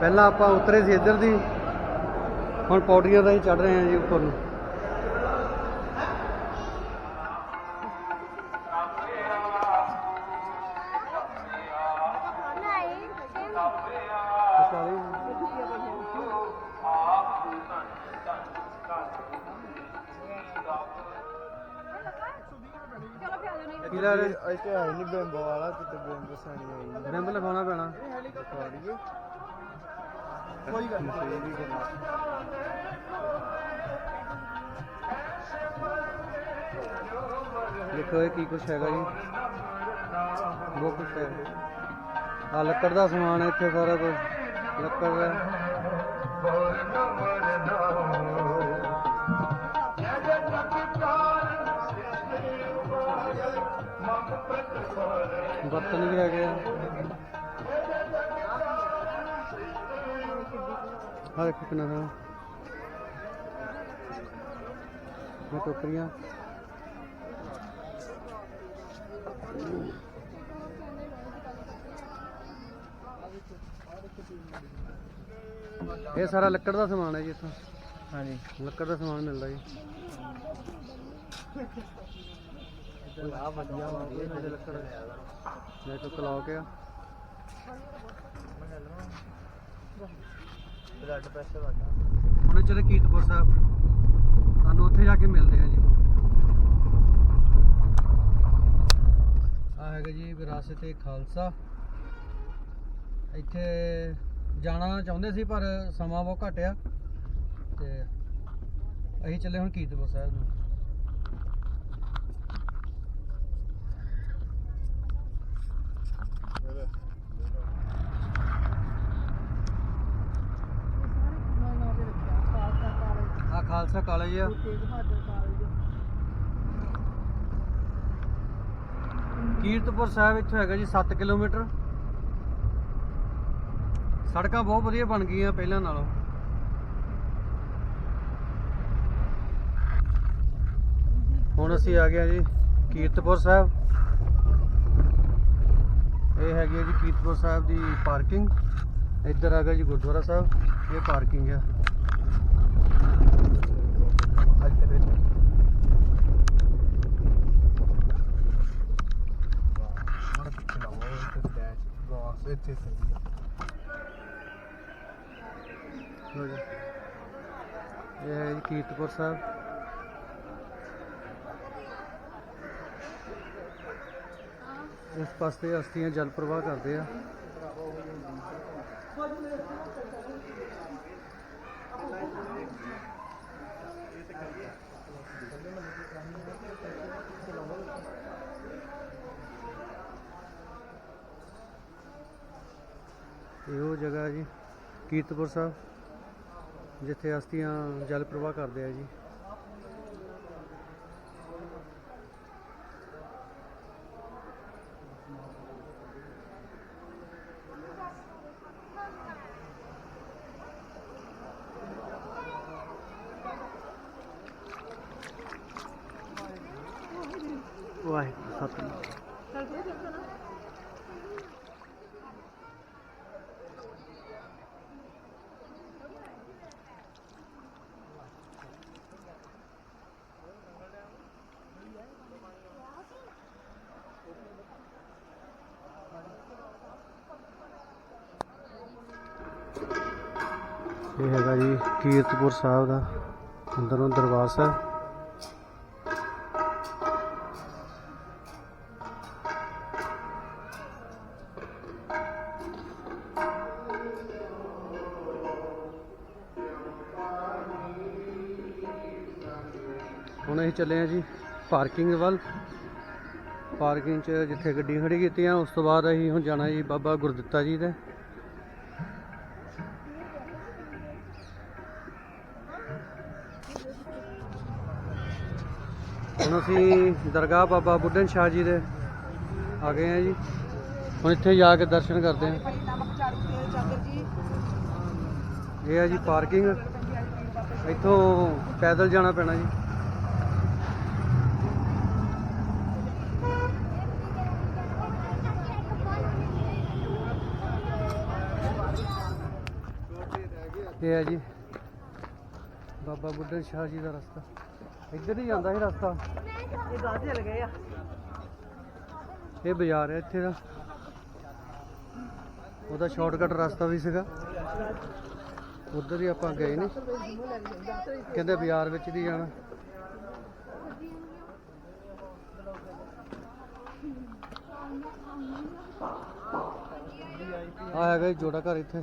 ਪਹਿਲਾਂ ਆਪਾਂ ਉਤਰੇ ਸੀ ਇੱਧਰ ਦੀ। ਹੁਣ ਪੌੜੀਆਂ ਦਾ ਹੀ ਚੜ ਰਹੇ ਹਾਂ ਜੀ ਉੱਪਰ ਨੂੰ। ਕੀ ਲੈ ਰਹੇ? ਇੱਥੇ ਹੈ ਨਹੀਂ ਬੈਂਬੋ ਵਾਲਾ ਕਿਤੇ ਬੈਂਬੋ ਸਾਣੀ ਆਈ ਰਿੰਬ ਲਗਾਉਣਾ ਪੈਣਾ। ਕੋਈ ਗੱਲ ਨਹੀਂ। ਦੇਖੋ ਇਹ ਕੀ ਕੁਛ ਹੈਗਾ ਜੀ। ਬਹੁਤ ਕੁਛ ਹੈ। ਆ ਲੱਕੜ ਦਾ ਸਮਾਨ ਹੈ ਇੱਥੇ ਸਾਰਾ ਕੁਝ ਲੱਕੜ ਦਾ ਬਰਤਨ ਵੀ ਹੈਗੇ ਆ। ਆ ਦੇਖੋ ਕਿੰਨਾ ਸਾਰਾ। ਇਹ ਟੋਕਰੀਆਂ ਇਹ ਸਾਰਾ ਲੱਕੜ ਦਾ ਸਮਾਨ ਹੈ ਜੀ ਇੱਥੋਂ। ਹਾਂਜੀ। ਲੱਕੜ ਦਾ ਸਮਾਨ ਮਿਲਦਾ ਜੀ। ਆ ਵਧੀਆ ਵਧੀਆ ਜਿਹੜੇ ਲੱਕੜ ਮੈਂ ਤੋਂ ਕਲਾ ਕੇ ਆ। ਬਲੱਡ ਪ੍ਰੈਸ਼ਰ ਵਾਟਾ ਹੁਣ ਚਲੇ ਕੀਰਤਪੁਰ ਸਾਹਿਬ। ਸਾਨੂੰ ਉੱਥੇ ਜਾ ਕੇ ਮਿਲਦੇ ਆ ਜੀ। ਆ ਹੈਗਾ ਜੀ ਵਿਰਾਸਤ ਏ ਖਾਲਸਾ। ਇੱਥੇ ਜਾਣਾ ਚਾਹੁੰਦੇ ਸੀ, ਪਰ ਸਮਾਂ ਬਹੁਤ ਘੱਟ ਆ। ਤੇ ਅਸੀਂ ਚੱਲੇ ਹੁਣ ਕੀਰਤਪੁਰ ਸਾਹਿਬ ਨੂੰ ਆ ਖਾਲਸਾ ਕਾਲਜ ਆ। ਕੀਰਤਪੁਰ ਸਾਹਿਬ ਇੱਥੋਂ ਹੈਗਾ ਜੀ 7 ਕਿਲੋਮੀਟਰ। ਸੜਕਾਂ ਬਹੁਤ ਵਧੀਆ ਬਣ ਗਈਆਂ ਪਹਿਲਾਂ ਨਾਲੋਂ। ਹੁਣ ਅਸੀਂ ਆ ਗਏ ਆ ਜੀ ਕੀਰਤਪੁਰ ਸਾਹਿਬ। ਇਹ ਹੈਗੀ ਹੈ ਜੀ ਕੀਰਤਪੁਰ ਸਾਹਿਬ ਦੀ ਪਾਰਕਿੰਗ। ਇੱਧਰ ਆ ਗਿਆ ਜੀ ਗੁਰਦੁਆਰਾ ਸਾਹਿਬ। ਇਹ ਪਾਰਕਿੰਗ ਆ। ਇੱਥੇ ਸਹੀ ਆ। ਲਓ ਜੀ। ਇਹ ਹੈ ਜੀ ਕੀਰਤਪੁਰ ਸਾਹਿਬ। ਇਸ ਪਾਸੇ ਅਸਤੀਆਂ ਜਲ ਪ੍ਰਵਾਹ ਕਰਦੇ ਆ ਇਹੋ ਜਗ੍ਹਾ ਜੀ ਕੀਰਤਪੁਰ ਸਾਹਿਬ ਜਿੱਥੇ ਅਸਤੀਆਂ ਜਲ ਪ੍ਰਵਾਹ ਕਰਦੇ ਆ ਜੀ। ਵਾਹਿਗੁਰੂ ਸਤਿਨਾਮ ਇਹ ਹੈਗਾ ਜੀ ਕੀਰਤਪੁਰ ਸਾਹਿਬ ਦਾ ਅੰਦਰੋਂ ਦਰਬਾਰ ਸਾਹਿਬ। ਹੁਣ ਅਸੀਂ ਚੱਲੇ ਆ ਜੀ ਪਾਰਕਿੰਗ ਵੱਲ। ਪਾਰਕਿੰਗ 'ਚ ਜਿੱਥੇ ਗੱਡੀ ਖੜੀ ਕੀਤੀਆਂ, ਉਸ ਤੋਂ ਬਾਅਦ ਅਸੀਂ ਹੁਣ ਜਾਣਾ ਜੀ ਬਾਬਾ ਗੁਰਦਿੱਤਾ ਜੀ ਦੇ। ਹੁਣ ਅਸੀਂ ਦਰਗਾਹ ਬਾਬਾ ਬੁੱਢਨ ਸ਼ਾਹ ਜੀ ਦੇ ਆ ਗਏ ਆ ਜੀ। ਹੁਣ ਇੱਥੇ ਜਾ ਕੇ ਦਰਸ਼ਨ ਕਰਦੇ ਆ ਇਹ ਆ ਜੀ ਪਾਰਕਿੰਗ। ਇੱਥੋਂ ਪੈਦਲ ਜਾਣਾ ਪੈਣਾ ਜੀ। ਇਹ ਹੈ ਜੀ ਬਾਬਾ ਬੁੱਢਨ ਸ਼ਾਹ ਜੀ ਦਾ ਰਸਤਾ। ਇੱਧਰ ਹੀ ਜਾਂਦਾ ਸੀ ਰਸਤਾ। ਇਹ ਗਾਹ ਚੱਲ ਗਏ ਆ। ਇਹ ਬਾਜ਼ਾਰ ਹੈ ਇੱਥੇ ਦਾ। ਉਹਦਾ ਸ਼ਾਰਟਕਟ ਰਸਤਾ ਵੀ ਸੀਗਾ। ਉਧਰ ਹੀ ਆਪਾਂ ਗਏ ਨੇ। ਕਹਿੰਦੇ ਬਾਜ਼ਾਰ ਵਿੱਚ ਦੀ ਜਾਣਾ। ਆ ਹੈਗਾ ਜੋੜਾ ਘਰ ਇੱਥੇ।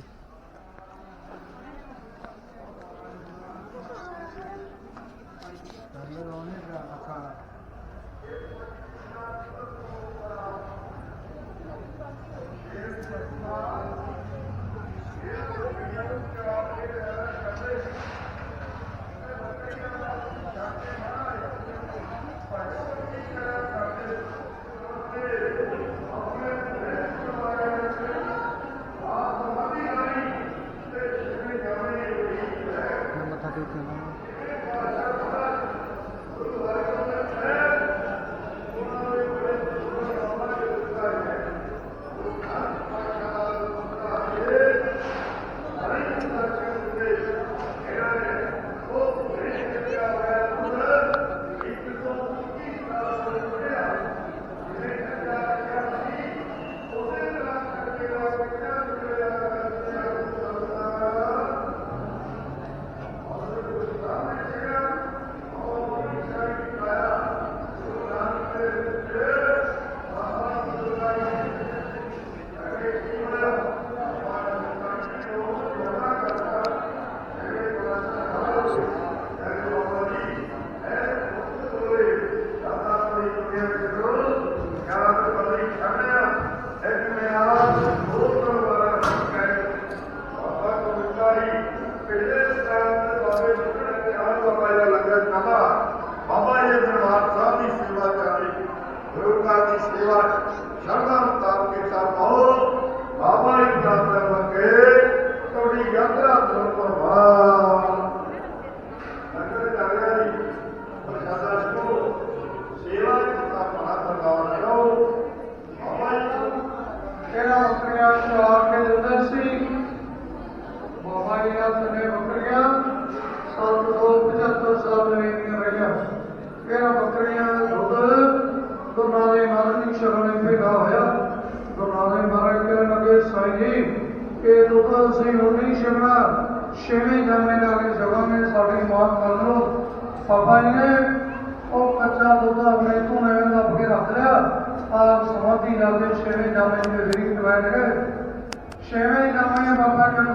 ਜਗਾਂਗੇ ਕਰ ਲਓ। ਬਾਬਾ ਜੀ ਨੇ ਉਹ ਕੱਚਾ ਦੁੱਧ ਆਪਣੇ ਧੂਣੇ ਦਾ ਅੱਗੇ ਰੱਖ ਲਿਆ। ਆਪ ਸਮਾਧੀ ਨਾਲ ਦੇ ਛੇਵੇਂ ਜਨਮੇ ਦੇ ਗਰੀਬ ਬੈਠ ਗਏ। ਛੇਵੇਂ ਜਨਮੇ ਬਾਬਾ ਜੀ ਨੂੰ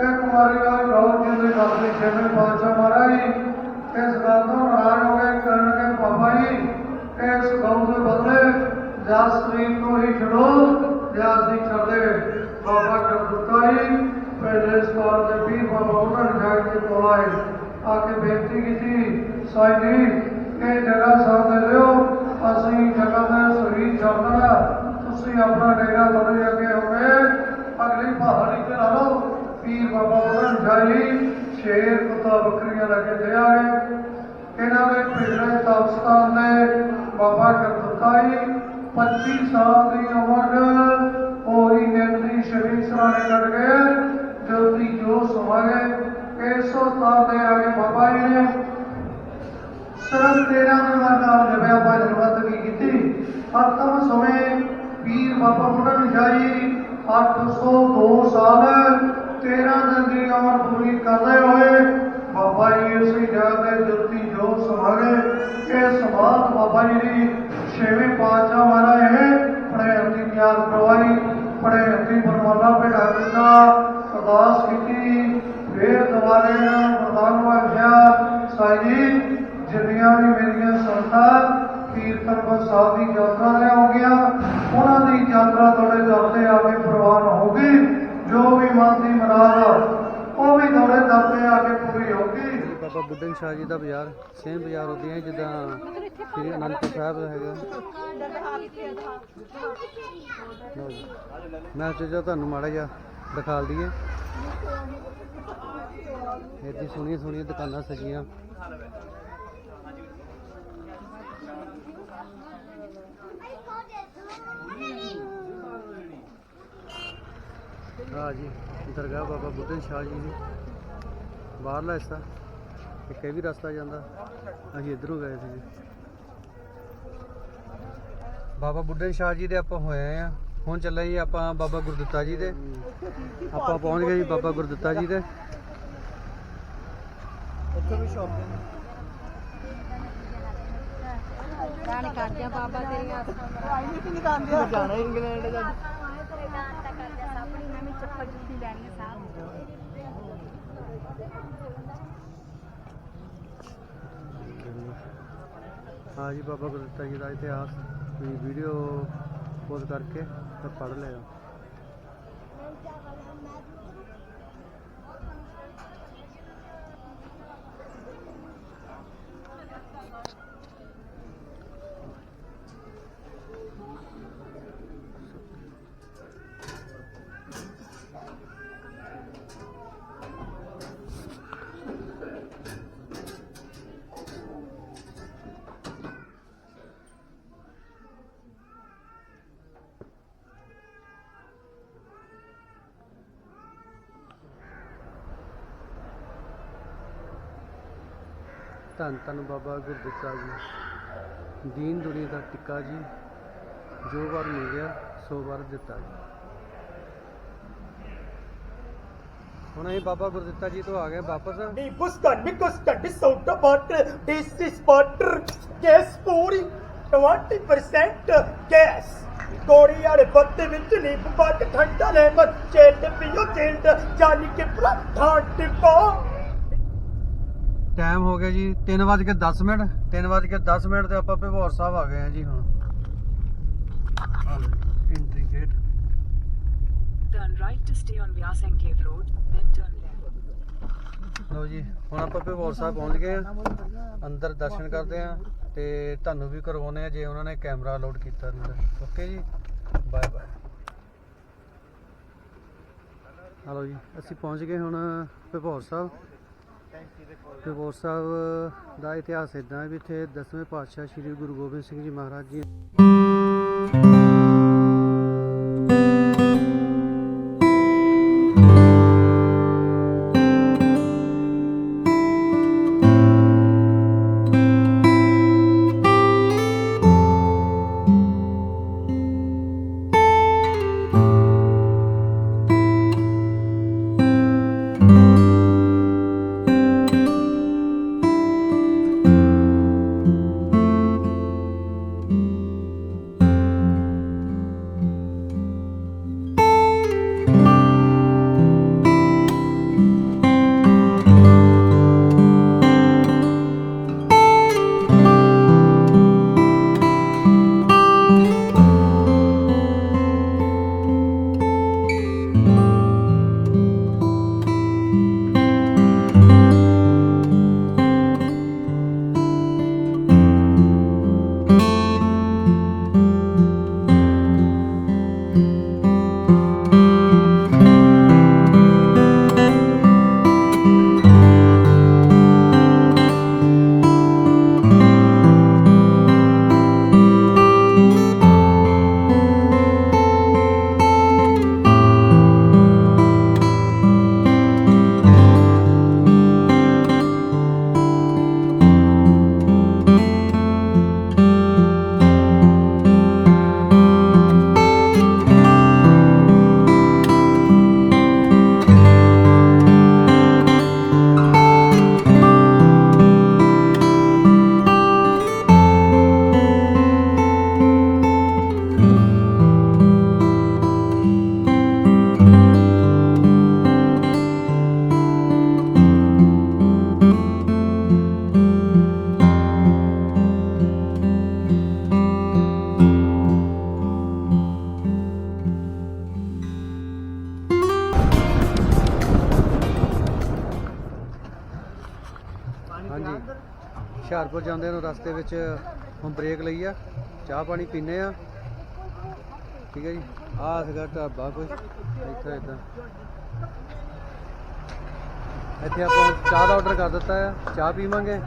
ਇਹ ਕੁਮਾਰੀ ਦਾ ਗੌਰ ਜੀ ਦੇ ਘਰ ਛੇਵੇਂ ਪਾਤਸ਼ਾਹ ਮਹਾਰਾਜ ਇਸ ਗੱਲ ਤੋਂ ਨਾਰਾਜ਼ ਹੋ ਗਏ ਕਰਨਗੇ ਬਾਬਾ ਜੀ। ਇਸ ਗਊ ਦੇ ਬਦਲੇ ਜਾਂ ਸਰੀਰ ਨੂੰ ਹੀ ਛੱਡੋ ਜਾਂ ਅਸੀਂ ਛੱਡੇ ਬਾਬਾ ਜੀ। ਨੂੰ ਦਿੱਤਾ ਹੀ ਪਹਿਲੇ ਸਵਾਲ ਦੇ ਵੀ ਬਾਬਾ ਉਹਨਾਂ ਨੇ ਜਾ ਕੇ ਕੋਲ ਆਏ। ਆ ਕੇ ਬੇਨਤੀ ਕੀਤੀ, ਸਾਈਂ ਜੀ, ਇਹ ਜਗ੍ਹਾ ਸਾਹਮਣੇ ਲਿਓ ਅਸੀਂ ਜਗ੍ਹਾ ਦਾ ਸਰੀਰ ਛੱਡਣਾ ਤੁਸੀਂ ਆਪਣਾ ਡੇਰਾ ਤੁਹਾਡੇ ਅੱਗੇ ਹੋਵੇ ਅਗਲੀ ਪਹਾੜੀ ਤੇ ਲਾ ਲਓ ਪੀਰ ਬਾਬਾ ਬੁੱਢਨ ਸ਼ਾਹੀ ਸ਼ੇਰ ਕੁੱਤਾ ਬੱਕਰੀਆਂ ਲੈ ਕੇ ਦੇ ਇਹਨਾਂ ਦੇ ਪਿਛਲੇ ਤਪਸਤਾਨ ਨੇ ਬਾਬਾ ਕਰਤਾਈ 25 ਸਾਲ ਦੀ ਉਮਰ ਉਹੀ ਨੇਤਰੀ ਸ਼ਰੀਰ ਸਰਾਣੇ ਕੱਢ ਗਏ। ਜਲਦੀ ਜੋ ਸਮਾਏ ਇਸ ਸਾਲ ਦੇ ਆਗੇ ਬਾਬਾ ਜੀ ਨੇ ਸਿਰਫ ਤੇਰਾ ਦੇ ਨਾਲ ਜਪਿਆ, ਪਾਜ ਰਵਤ ਕੀ ਕੀਤੀ। ਹਰ ਸਮੇਂ ਪੀਰ ਬਾਬਾ ਬੁੱਢਨ 802 ਸਾਲ 13 ਦਿਨ ਦੀ ਉਮਰ ਪੂਰੀ ਕਰਦੇ ਹੋਏ ਬਾਬਾ ਜੀ ਉਸੇ ਜਗ੍ਹਾ ਤੇ ਜੁੱਤੀ ਜੋਤ ਸਮਾਗੇ ਇਹ ਸਮਾਧ ਬਾਬਾ ਜੀ ਦੀ ਛੇਵੇਂ ਪਾਤਸ਼ਾਹ ਮਹਾਰਾਜ ਇਹ ਪੜੇ ਹੱਥੀ ਤਿਆਰ ਕਰਵਾਈ ਪੜੇ ਹੱਥੀ ਬਰਮਾਲਾ ਬਿਠਾ ਦਿੱਤਾ। ਅਰਦਾਸ ਕੀਤੀ, ਫੇਰ ਦੁਬਾਰੇ ਪ੍ਰਧਾਨ ਵਾਖਿਆ ਸਾਈ ਜਿੰਨੀਆਂ ਵੀ ਮੇਰੀਆਂ ਸੰਤਾਂ ਕੀਰਤਨ ਪ੍ਰਸਾਦ ਦੀ ਯਾਤਰਾ ਲੈ ਹੋ ਗਿਆ ਉਹਨਾਂ ਦੀ ਯਾਤਰਾ ਤੁਹਾਡੇ ਦਰ ਤੇ ਆ ਕੇ ਪ੍ਰਵਾਨ ਹੋਗੀ ਜੋ ਵੀ ਮਨ ਦੀ ਮੁਰਾਦ ਉਹ ਵੀ ਤੁਹਾਡੇ ਦਰ ਤੇ ਆ ਕੇ ਪੂਰੀ ਹੋਗੀ ਬਾਬਾ ਬੁੱਢਨ ਸ਼ਾਹ ਜੀ ਦਾ ਬਾਜ਼ਾਰ ਸੇਮ ਬਾਜ਼ਾਰ ਹੁੰਦੀਆਂ ਜਿੱਦਾਂ ਸ੍ਰੀ ਅਨੰਦਪੁਰ ਸਾਹਿਬ ਦਾ ਹੈਗਾ। ਮੈਂ ਸੋਚਿਆ ਤੁਹਾਨੂੰ ਮਾੜਾ ਜਿਹਾ ਦਿਖਾ ਦਈਏ ਇੱਥੇ ਸੋਹਣੀਆਂ ਸੋਹਣੀਆਂ ਦੁਕਾਨਾਂ ਸਜੀਆਂ। ਆ ਜੀ, ਦਰਗਾਹ ਬਾਬਾ ਬੁੱਢਨ ਸ਼ਾਹ ਜੀ ਦੀ। ਬਾਹਰਲਾ ਹਿੱਸਾ, ਇੱਕ ਇਹ ਵੀ ਰਸਤਾ ਜਾਂਦਾ। ਅਸੀਂ ਇਧਰੋਂ ਗਏ ਸੀ ਬਾਬਾ ਬੁੱਢਨ ਸ਼ਾਹ ਜੀ ਦੇ ਆਪਾਂ ਹੋਏ ਆ। ਹੁਣ ਚੱਲੇ ਜੀ ਆਪਾਂ ਬਾਬਾ ਗੁਰਦਿੱਤਾ ਜੀ ਦੇ। ਆਪਾਂ ਪਹੁੰਚ ਗਏ ਜੀ ਬਾਬਾ ਗੁਰਦਿੱਤਾ ਜੀ ਦੇ। ਉੱਥੇ ਵੀ ਸ਼ਾਪ ਰਾਣੀ ਕਰਦਿਆ ਬਾਬਾ ਤੇਰੀਆਂ ਆਈ ਨਹੀਂ ਕਿ ਕਾਂਦੇ ਜਾਣਾ ਇੰਗਲੈਂਡ ਜਾ ਆਪਣੀ ਨਵੀਂ ਚੱਪਲ ਜੁੱਤੀ ਲੈਣੀ ਹੈ ਸਾਹਿਬ ਹਾਂ ਜੀ ਬਾਬਾ ਗੁਰਦਿੱਤਾ ਜੀ ਦਾ ਇਤਿਹਾਸ ਤੁਸੀਂ ਵੀਡੀਓ ਪੋਜ਼ ਕਰਕੇ ਤੇ ਪੜ੍ਹ ਲਿਓ ਧੰਨ ਧੰਨ ਬਾਬਾ ਗੁਰਦਿੱਤਾ ਜੀ। ਦੀਨ ਦੁਨੀਆ ਦਾ ਟਿੱਕਾ ਜੀ। ਜੋ ਵਾਰ ਮਿਲ ਗਿਆ ਸੋ ਵਾਰ ਦਿੱਤਾ ਜੀ। ਹੁਣ ਅਸੀਂ ਬਾਬਾ ਗੁਰਦਿੱਤਾ ਜੀ ਤੋਂ ਆ ਗਏ ਵਾਪਸ। ਨੀ ਬੁਸਕਾ ਨਿਕਸਕਾ ਡਿਸਆਊਟ water this is water gas Puri 20% gas ਗੋਰੀ ਵਾਲੇ ਬੱਤੇ ਵਿੱਚ ਨਿੰਬੂ ਪਾ ਕੇ ਠੰਡਾ ਲੈਮਨ ਚੇਲਡ ਪੀਓ ਚੇਲਡ ਜਾਨੀ ਕਿ ਪੂਰਾ ਠਾਟ ਪਾ ਟਾਈਮ ਹੋ ਗਿਆ ਜੀ 3:10 ਮਿੰਟ 3:10 ਮਿੰਟ ਤੇ ਆਪਾਂ ਭਿਵੌਰ ਸਾਹਿਬ ਆ ਗਏ ਆ ਜੀ ਹੁਣ। Entry gate Vyas and Cave Road, then turn left. ਲਓ ਜੀ ਹੁਣ ਆਪਾਂ ਭਿਵੌਰ ਸਾਹਿਬ ਪਹੁੰਚ ਗਏ ਆ ਅੰਦਰ ਦਰਸ਼ਨ ਕਰਦੇ ਆ ਤੇ ਤੁਹਾਨੂੰ ਵੀ ਕਰਵਾਉਨੇ ਆ ਜੇ ਉਹਨਾਂ ਨੇ ਕੈਮਰਾ ਲੋਡ ਕੀਤਾ ਅੰਦਰ। ਓਕੇ ਜੀ ਬਾਏ ਬਾਏ। ਹਲੋ ਜੀ ਅਸੀਂ ਪਹੁੰਚ ਗਏ ਹੁਣ ਭਿਵੌਰ ਸਾਹਿਬ। ਭਿਵੌਰ ਸਾਹਿਬ ਦਾ ਇਤਿਹਾਸ ਇਦਾਂ ਵੀ ਇੱਥੇ 10ਵੇਂ ਪਾਤਸ਼ਾਹ ਸ੍ਰੀ ਗੁਰੂ ਗੋਬਿੰਦ ਸਿੰਘ ਜੀ ਮਹਾਰਾਜ ਜੀ ਹੁਸ਼ਿਆਰਪੁਰ ਜਾਂਦੇ ਨੂੰ ਰਸਤੇ ਵਿੱਚ ਹੁਣ ਬ੍ਰੇਕ ਲਈ ਆ। ਚਾਹ ਪਾਣੀ ਪੀਨੇ ਆ। ਠੀਕ ਹੈ ਜੀ। ਆਹ ਸੀਗਾ ਢਾਬਾ ਕੋਈ। ਇੱਥੇ, ਇਦਾਂ। ਇੱਥੇ ਆਪਾਂ ਚਾਹ ਦਾ ਆਰਡਰ ਕਰ ਦਿੱਤਾ ਆ। ਚਾਹ ਪੀਵਾਂਗੇ।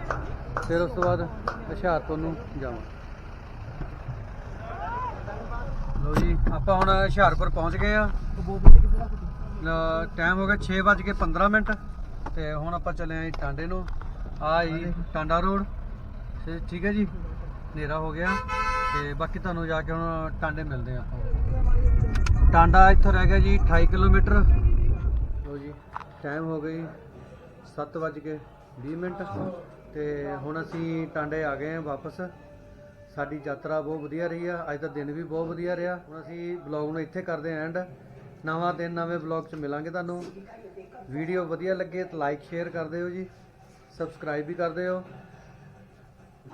ਫਿਰ ਉਸ ਤੋਂ ਬਾਅਦ ਹੁਸ਼ਿਆਰਪੁਰ ਨੂੰ ਜਾਵਾਂ ਲਓ ਜੀ, ਆਪਾਂ ਹੁਣ ਹੁਸ਼ਿਆਰਪੁਰ ਪਹੁੰਚ ਗਏ ਆ। ਟਾਈਮ ਹੋ ਗਿਆ 6:15 ਮਿੰਟ। ਤੇ ਹੁਣ ਆਪਾਂ ਚੱਲੇ ਆਂ ਜੀ ਟਾਂਡੇ ਨੂੰ। ਆ ਜੀ, ਟਾਂਡਾ ਰੋਡ। ਤੇ ਠੀਕ ਹੈ ਜੀ, ਹਨੇਰਾ ਹੋ ਗਿਆ ਤੇ ਬਾਕੀ ਤੁਹਾਨੂੰ ਜਾ ਕੇ ਹੁਣ ਟਾਂਡੇ ਮਿਲਦੇ ਆ ਆਪਾਂ ਟਾਂਡਾ ਇੱਥੋਂ ਰਹਿ ਗਿਆ ਜੀ 28 ਕਿਲੋਮੀਟਰ। ਲੋ ਜੀ ਟਾਈਮ ਹੋ ਗਈ 7:20 ਮਿੰਟ ਤੇ ਹੁਣ ਅਸੀਂ ਟਾਂਡੇ ਆ ਗਏ ਹਾਂ ਵਾਪਸ। ਸਾਡੀ ਯਾਤਰਾ ਬਹੁਤ ਵਧੀਆ ਰਹੀ ਆ, ਅੱਜ ਦਾ ਦਿਨ ਵੀ ਬਹੁਤ ਵਧੀਆ ਰਿਹਾ। ਹੁਣ ਅਸੀਂ ਵਲੌਗ ਨੂੰ ਇੱਥੇ ਕਰਦੇ ਆਂ ਐਂਡ ਨਵਾਂ ਦਿਨ, ਨਵੇਂ ਵਲੌਗ 'ਚ ਮਿਲਾਂਗੇ ਤੁਹਾਨੂੰ। ਵੀਡੀਓ ਵਧੀਆ ਲੱਗੇ ਤਾਂ ਲਾਈਕ ਸ਼ੇਅਰ ਕਰ ਦਿਓ ਜੀ। ਸਬਸਕ੍ਰਾਈਬ ਵੀ ਕਰ ਦਿਓ।